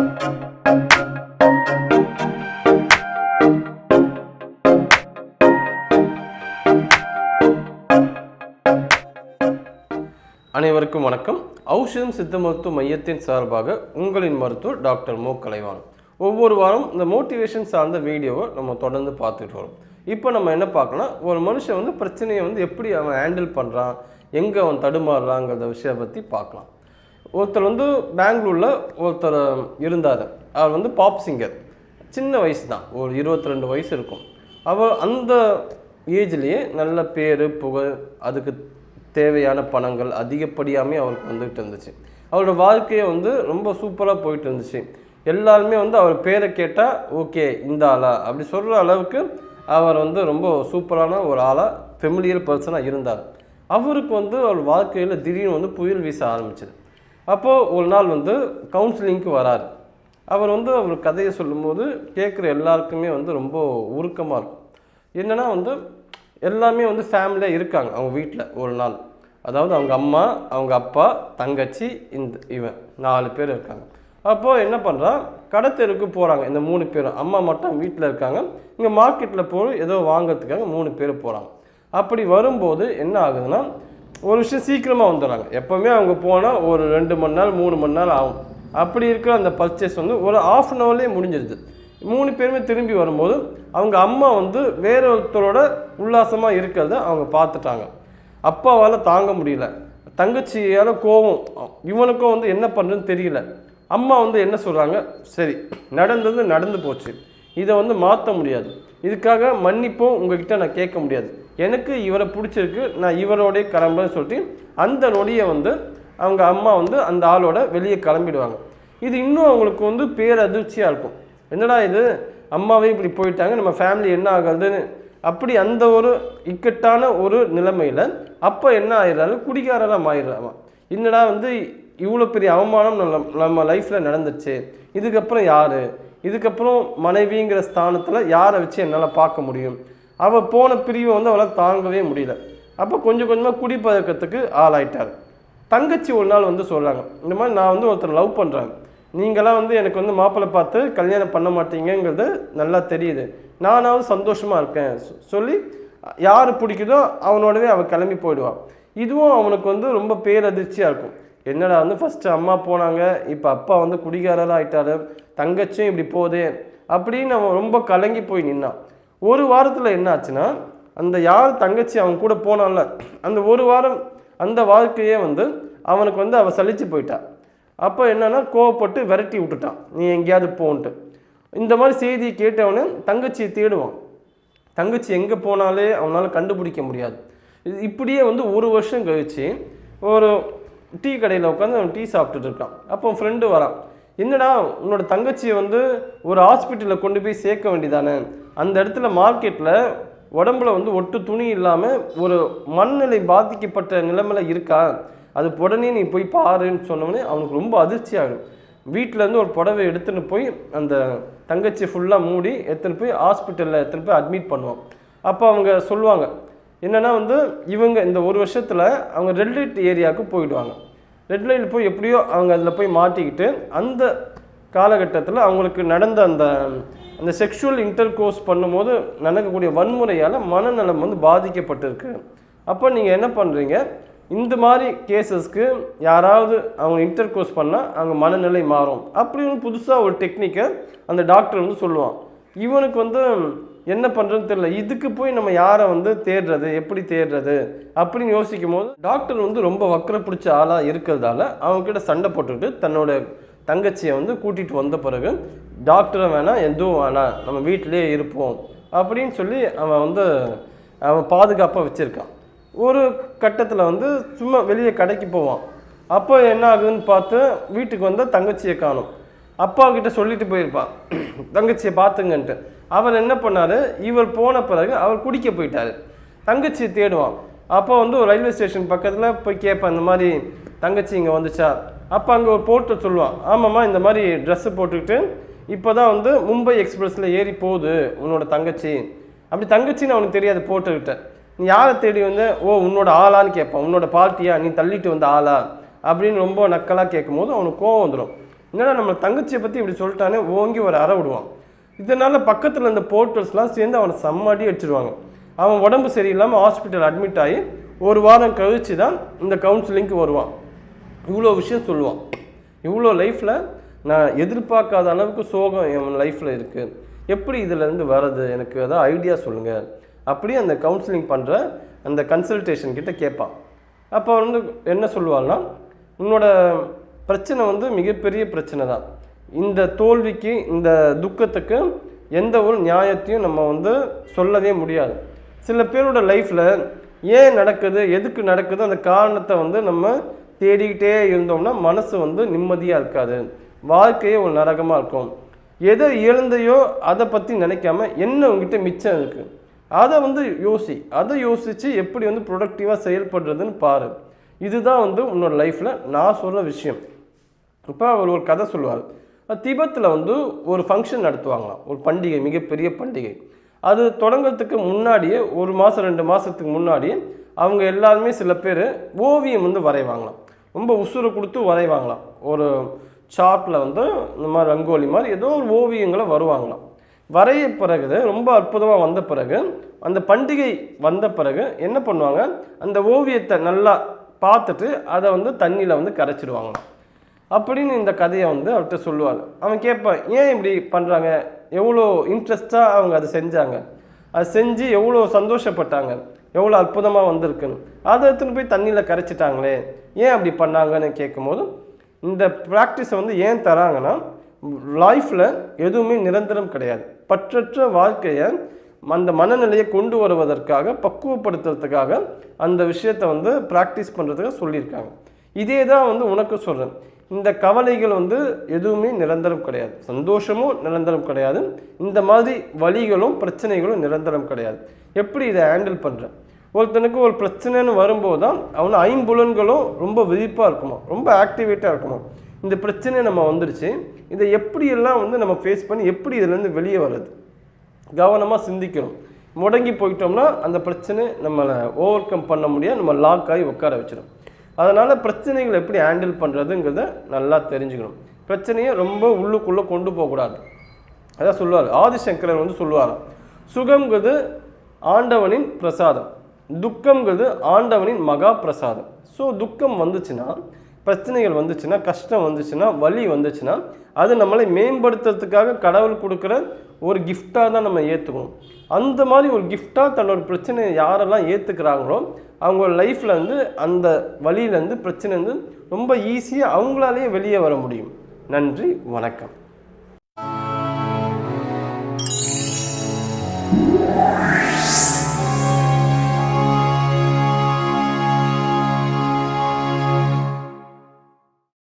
அனைவருக்கும் வணக்கம். ஔஷதம் சித்த மருத்துவ மையத்தின் சார்பாக உங்களின் மருத்துவர் டாக்டர் மோ. கலைவான் ஒவ்வொரு வாரம் இந்த மோட்டிவேஷன் சார்ந்த வீடியோவை நம்ம தொடர்ந்து பார்த்துட்டு வரோம். இப்போ நம்ம என்ன பார்க்கலாம் ஒரு மனுஷன் வந்து பிரச்சனையை வந்து எப்படி அவன் ஹேண்டில் பண்ணுறான் எங்கே அவன் தடுமாறுறாங்கிறத விஷயம் பற்றி பார்க்கலாம். ஒருத்தர் வந்து பெங்களூரில் ஒருத்தர் இருந்தார். அவர் வந்து பாப் சிங்கர் சின்ன வயசு தான். ஒரு இருபத்தி ரெண்டு வயசு இருக்கும். அவர் அந்த ஏஜ்லேயே நல்ல பேர் புகழ் அதுக்கு தேவையான பணங்கள் அதிகப்படியாமே அவருக்கு வந்துகிட்டு இருந்துச்சு. அவரோட வாழ்க்கையை வந்து ரொம்ப சூப்பராக போயிட்டு இருந்துச்சு. எல்லாருமே வந்து அவர் பேரை கேட்டால் ஓகே இந்த ஆளா? அப்படி சொல்கிற அளவுக்கு அவர் வந்து ரொம்ப சூப்பரான ஒரு ஆளாக ஃபெமிலியர் பர்சனாக இருந்தார். அவருக்கு வந்து அவர் வாழ்க்கையில் திடீர்னு வந்து புயல் வீச ஆரம்பிச்சது. அப்போது ஒரு நாள் வந்து கவுன்சிலிங்க்கு வராரு. அவர் வந்து அவர் கதையை சொல்லும்போது கேட்குற எல்லாருக்குமே வந்து ரொம்ப உருக்கமாக இருக்கும். என்னென்னா வந்து எல்லாமே வந்து ஃபேமிலியாக இருக்காங்க அவங்க வீட்டில் ஒரு நாள். அதாவது அவங்க அம்மா அவங்க அப்பா தங்கச்சி இந்த இவன் நாலு பேர் இருக்காங்க. அப்போது என்ன பண்ணுறான் கடத்தெருக்கு போகிறாங்க இந்த மூணு பேரும். அம்மா மட்டும் வீட்டில் இருக்காங்க. இங்கே மார்க்கெட்டில் போய் ஏதோ வாங்கிறதுக்காக மூணு பேர் போகிறாங்க அப்படி வரும்போது என்ன ஆகுதுன்னா ஒரு விஷயம் சீக்கிரமாக வந்துடுறாங்க. எப்போவுமே அவங்க போனால் ஒரு ரெண்டு மணி நேரம் மூணு மணி நேரம் ஆகும். அப்படி இருக்கிற அந்த பர்ச்சேஸ் வந்து ஒரு ஆஃப் அன் ஹவர்லேயே முடிஞ்சிருது. மூணு பேருமே திரும்பி வரும்போது அவங்க அம்மா வந்து வேற ஒருத்தரோட உல்லாசமாக இருக்கிறத அவங்க பார்த்துட்டாங்க. அப்பாவால் தாங்க முடியல. தங்கச்சியால் கோவம். இவனுக்கும் வந்து என்ன பண்ணுறதுன்னு தெரியல. அம்மா வந்து என்ன சொல்கிறாங்க சரி நடந்தது நடந்து போச்சு. இதை வந்து மாற்ற முடியாது. இதுக்காக மன்னிப்பும் உங்ககிட்ட நான் கேட்க முடியாது. எனக்கு இவரை பிடிச்சிருக்கு நான் இவரோடைய கிளம்புறேன்னு சொல்லிட்டு அந்த நொடியை வந்து அவங்க அம்மா வந்து அந்த ஆளோட வெளியே கிளம்பிடுவாங்க. இது இன்னும் அவங்களுக்கு வந்து பேரதிர்ச்சியாக இருக்கும். என்னடா இது? அம்மாவே இப்படி போயிட்டாங்க நம்ம ஃபேமிலி என்ன ஆகுதுன்னு அப்படி அந்த ஒரு இக்கட்டான ஒரு நிலைமையில் அப்போ என்ன ஆயிடுறாரு? குடிகாரெல்லாம் ஆயிடுறான் என்னடா வந்து இவ்வளோ பெரிய அவமானம் நம்ம நம்ம லைஃப்பில் நடந்துச்சு இதுக்கப்புறம் யார்? இதுக்கப்புறம் மனைவிங்கிற ஸ்தானத்தில் யாரை வச்சு என்னால் பார்க்க முடியும்? அவள் போன பிரிவை வந்து அவளால் தாங்கவே முடியல. அப்போ கொஞ்சம் கொஞ்சமாக குடிப்பழக்கத்துக்கு ஆளாயிட்டார். தங்கச்சி ஒரு நாள் வந்து சொல்கிறாங்க இந்த மாதிரி நான் வந்து ஒருத்தர் லவ் பண்ணுறாங்க நீங்களாம் வந்து எனக்கு வந்து மாப்பிள்ளை பார்த்து கல்யாணம் பண்ண மாட்டீங்கங்கிறது நல்லா தெரியுது. நானாவது சந்தோஷமாக இருக்கேன். சொல்லி யார் பிடிக்குதோ அவனோடவே அவள் கிளம்பி போயிடுவான் இதுவும் அவனுக்கு வந்து ரொம்ப பேரதிர்ச்சியாக இருக்கும். என்னடா வந்து ஃபஸ்ட்டு அம்மா போனாங்க இப்போ அப்பா வந்து குடிகாரராக ஆகிட்டாரு தங்கச்சியும் இப்படி போதே அப்படின்னு அவன் ரொம்ப கலங்கி போய் நின்னான். ஒரு வாரத்தில் என்ன ஆச்சுன்னா அந்த யார் தங்கச்சி அவன் கூட போனான்ல அந்த ஒரு வாரம் அந்த வாழ்க்கையே வந்து அவனுக்கு வந்து அவள் சலிச்சு போயிட்டா. அப்போ என்னன்னா கோவப்பட்டு விரட்டி விட்டுட்டான். நீ எங்கேயாவது போன்ட்டு. இந்த மாதிரி செய்தியை கேட்டவனே தங்கச்சியை தேடுவான். தங்கச்சி எங்கே போனாலே அவனால் கண்டுபிடிக்க முடியாது. இது இப்படியே வந்து ஒரு வருஷம் கழிச்சு ஒரு டீ கடையில் உட்காந்து அவன் டீ சாப்பிட்டுட்டு இருக்கான். அப்போ ஃப்ரெண்டு வரான். என்னடா உன்னோட தங்கச்சியை வந்து ஒரு ஹாஸ்பிட்டலில் கொண்டு போய் சேர்க்க வேண்டியதானே? அந்த இடத்துல மார்க்கெட்டில் உடம்புல வந்து ஒட்டு துணி இல்லாமல் ஒரு மனநிலை பாதிக்கப்பட்ட நிலைமையில இருக்கா? அது உடனே நீ போய் பாருன்னு சொன்னோடனே அவனுக்கு ரொம்ப அதிர்ச்சி ஆகும் வீட்டிலேருந்து ஒரு புடவை எடுத்துன்னு போய் அந்த தங்கச்சி ஃபுல்லாக மூடி எடுத்துன்னு போய் ஹாஸ்பிட்டலில் எடுத்துன்னு போய் அட்மிட் பண்ணுவான். அப்போ அவங்க சொல்லுவாங்க என்னென்னா வந்து இவங்க இந்த ஒரு வருஷத்தில் அவங்க ரெட் லைட் ஏரியாவுக்கு போயிடுவாங்க. ரெட் லைட் போய் எப்படியோ அவங்க அதில் போய் மாட்டிக்கிட்டு அந்த காலகட்டத்தில் அவங்களுக்கு நடந்த அந்த அந்த செக்ஷுவல் இன்டர் கோர்ஸ் பண்ணும்போது நடக்கக்கூடிய வன்முறையால் மனநலம் வந்து பாதிக்கப்பட்டிருக்கு. அப்போ நீங்கள் என்ன பண்ணுறீங்க இந்த மாதிரி கேசஸ்க்கு யாராவது அவங்க இன்டர் கோர்ஸ் பண்ணால் அவங்க மனநிலை மாறும். அப்படின்னு புதுசாக ஒரு டெக்னிக்கை அந்த டாக்டர் வந்து சொல்லுவான். இவனுக்கு வந்து என்ன பண்ணுறதுன்னு தெரியல. இதுக்கு போய் நம்ம யாரை வந்து தேடுறது? எப்படி தேடுறது? அப்படின்னு யோசிக்கும் போது டாக்டர் வந்து ரொம்ப வக்கர பிடிச்ச ஆளாக இருக்கிறதால அவங்கக்கிட்ட சண்டை போட்டுக்கிட்டு தன்னோட தங்கச்சியை வந்து கூட்டிகிட்டு வந்த பிறகு டாக்டரை வேணாம் எதுவும் வேணாம் நம்ம வீட்டிலே இருப்போம் அப்படின்னு சொல்லி அவன் வந்து அவன் பாதுகாப்பாக வச்சுருக்கான். ஒரு கட்டத்தில் வந்து சும்மா வெளியே கடைக்கு போவான். அப்போ என்ன ஆகுதுன்னு பார்த்து வீட்டுக்கு வந்தால் தங்கச்சியை காணும். அப்பா கிட்ட சொல்லிட்டு போயிருப்பான் தங்கச்சியை பார்த்துங்கன்ட்டு. அவர் என்ன பண்ணார் இவர் போன பிறகு அவர் குடிக்க போயிட்டார். தங்கச்சியை தேடுவான். அப்போ வந்து ஒரு ரயில்வே ஸ்டேஷன் பக்கத்தில் போய் கேட்பேன் இந்த மாதிரி தங்கச்சி இங்கே வந்துச்சா? அப்போ அங்கே ஒரு போர்ட்டர் சொல்லுவான் ஆமாம்மா இந்த மாதிரி ட்ரெஸ்ஸு போட்டுக்கிட்டு இப்போ தான் வந்து மும்பை எக்ஸ்பிரஸில் ஏறி போகுது உன்னோட தங்கச்சி. அப்படி தங்கச்சின்னு அவனுக்கு தெரியாது போட்டுக்கிட்ட நீ யாரை தேடி வந்து? ஓ உன்னோட ஆளான்னு கேட்பான். உன்னோட பார்ட்டியா நீ தள்ளிட்டு வந்த ஆளா? அப்படின்னு ரொம்ப நக்கலாக கேட்கும் போது அவனுக்கு கோவம் வந்துடும் என்னடா நம்ம தங்கச்சியை பற்றி இப்படி சொல்லிட்டானே? ஓங்கி ஒரு அற விடுவான். இதனால் பக்கத்தில் இந்த போர்ட்டர்ஸ்லாம் சேர்ந்து அவனை செம்மடி அடிச்சிருவாங்க. அவன் உடம்பு சரியில்லாமல் ஹாஸ்பிட்டல் அட்மிட் ஆகி ஒரு வாரம் கழிச்சு தான் இந்த கவுன்சிலிங்க்கு வருவான். இவ்வளோ விஷயம் சொல்லுவான். இவ்வளோ லைஃப்பில் நான் எதிர்பார்க்காத அளவுக்கு சோகம் என் லைஃப்பில் இருக்குது எப்படி இதிலேருந்து வர்றது? எனக்கு ஏதாவது ஐடியா சொல்லுங்கள் அப்படியே அந்த கவுன்சிலிங் பண்ணுற அந்த கன்சல்டேஷன் கிட்டே கேட்பான். அப்போ வந்து என்ன சொல்லுவாள்னா உன்னோட பிரச்சனை வந்து மிகப்பெரிய பிரச்சனை தான். இந்த தோல்விக்கு இந்த துக்கத்துக்கு எந்த ஒரு நியாயத்தையும் நம்ம வந்து சொல்லவே முடியாது. சில பேரோட லைஃப்பில் ஏன் நடக்குது? எதுக்கு நடக்குது? அந்த காரணத்தை வந்து நம்ம தேடிக்கிட்டே இருந்தோம்னா மனசு வந்து நிம்மதியாக இருக்காது. வாழ்க்கையே ஒரு நரகமாக இருக்கும். எதை இழந்தையோ அதை பற்றி நினைக்காம என்ன உங்ககிட்ட மிச்சம் இருக்குது அதை வந்து யோசி. அதை யோசித்து எப்படி வந்து ப்ரொடக்டிவாக செயல்படுறதுன்னு பாரு. இதுதான் வந்து உன்னோட லைஃப்பில் நான் சொல்கிற விஷயம். இப்போ அவர் ஒரு கதை சொல்லுவார். திபத்தில் வந்து ஒரு ஃபங்க்ஷன் நடத்துவாங்களாம். ஒரு பண்டிகை மிகப்பெரிய பண்டிகை. அது தொடங்கிறதுக்கு முன்னாடியே ஒரு மாதம் ரெண்டு மாதத்துக்கு முன்னாடியே அவங்க எல்லாருமே சில பேர் ஓவியம் வந்து வரைவாங்களாம். ரொம்ப உசுறு கொடுத்து வரைவாங்களாம் ஒரு சார்ட்டில் வந்து இந்த மாதிரி ரங்கோலி மாதிரி ஏதோ ஒரு ஓவியங்களை வருவாங்களாம். வரைய பிறகு ரொம்ப அற்புதமாக வந்த பிறகு அந்த பண்டிகை வந்த பிறகு என்ன பண்ணுவாங்க? அந்த ஓவியத்தை நல்லா பார்த்துட்டு அதை வந்து தண்ணியில் வந்து கரைச்சிடுவாங்களாம். அப்படின்னு இந்த கதையை வந்து அவர்கிட்ட சொல்லுவார் அவன் கேட்பான் ஏன் இப்படி பண்ணுறாங்க எவ்வளோ இன்ட்ரெஸ்டாக அவங்க அதை செஞ்சாங்க? அது செஞ்சு எவ்வளோ சந்தோஷப்பட்டாங்க? எவ்வளோ அற்புதமாக வந்திருக்குன்னு. அதை எடுத்துன்னு போய் தண்ணியில் கரைச்சிட்டாங்களே. ஏன் அப்படி பண்ணாங்கன்னு கேட்கும்போது இந்த ப்ராக்டிஸை வந்து ஏன் தராங்கன்னா லைஃப்பில் எதுவுமே நிரந்தரம் கிடையாது. பற்றற்ற வாழ்க்கையை அந்த மனநிலையை கொண்டு வருவதற்காக பக்குவப்படுத்துறதுக்காக அந்த விஷயத்தை வந்து ப்ராக்டிஸ் பண்ணுறதுக்காக சொல்லியிருக்காங்க. இதே தான் வந்து உனக்கு சொல்கிறேன் இந்த கவலைகள் வந்து எதுவுமே நிரந்தரம் கிடையாது. சந்தோஷமும் நிரந்தரம் கிடையாது. இந்த மாதிரி வலிகளும் பிரச்சனைகளும் நிரந்தரம் கிடையாது. எப்படி இதை ஹேண்டில் பண்ணுறேன் ஒருத்தனுக்கு ஒரு பிரச்சனைன்னு வரும்போது தான் அவன் ஐம்புலன்களும் ரொம்ப விழிப்பாக இருக்குமா? ரொம்ப ஆக்டிவேட்டாக இருக்குமா? இந்த பிரச்சனை நம்ம வந்துருச்சு. இதை எப்படியெல்லாம் வந்து நம்ம ஃபேஸ் பண்ணி எப்படி இதுலேருந்து வெளியே வர்றது? கவனமாக சிந்திக்கணும். முடங்கி போயிட்டோம்னா அந்த பிரச்சனை நம்மளை ஓவர் கம் பண்ண முடியாது. நம்ம லாக் ஆகி உட்கார வச்சிடும் அதனால் பிரச்சனைகளை எப்படி ஹேண்டில் பண்ணுறதுங்கிறத நல்லா தெரிஞ்சுக்கணும். பிரச்சனையை ரொம்ப உள்ளுக்குள்ளே கொண்டு போகக்கூடாது. அதான் சொல்லுவார். ஆதிசங்கரர் வந்து சொல்லுவார். சுகம்ங்கிறது ஆண்டவனின் பிரசாதம். துக்கம்ங்கிறது ஆண்டவனின் மகா பிரசாதம். ஸோ துக்கம் வந்துச்சுன்னா பிரச்சனைகள் வந்துச்சுன்னா கஷ்டம் வந்துச்சுன்னா வலி வந்துச்சுன்னா அது நம்மளை மேம்படுத்துறதுக்காக கடவுள் கொடுக்குற ஒரு கிஃப்டாக தான் நம்ம ஏற்றுக்கணும் அந்த மாதிரி ஒரு கிஃப்டாக தன்னோட பிரச்சனையை யாரெல்லாம் ஏற்றுக்கிறாங்களோ அவங்களோட லைஃப்பில் வந்து அந்த வழியிலேருந்து பிரச்சனைலேருந்து ரொம்ப ஈஸியாக அவங்களாலேயே வெளியே வர முடியும். நன்றி வணக்கம்.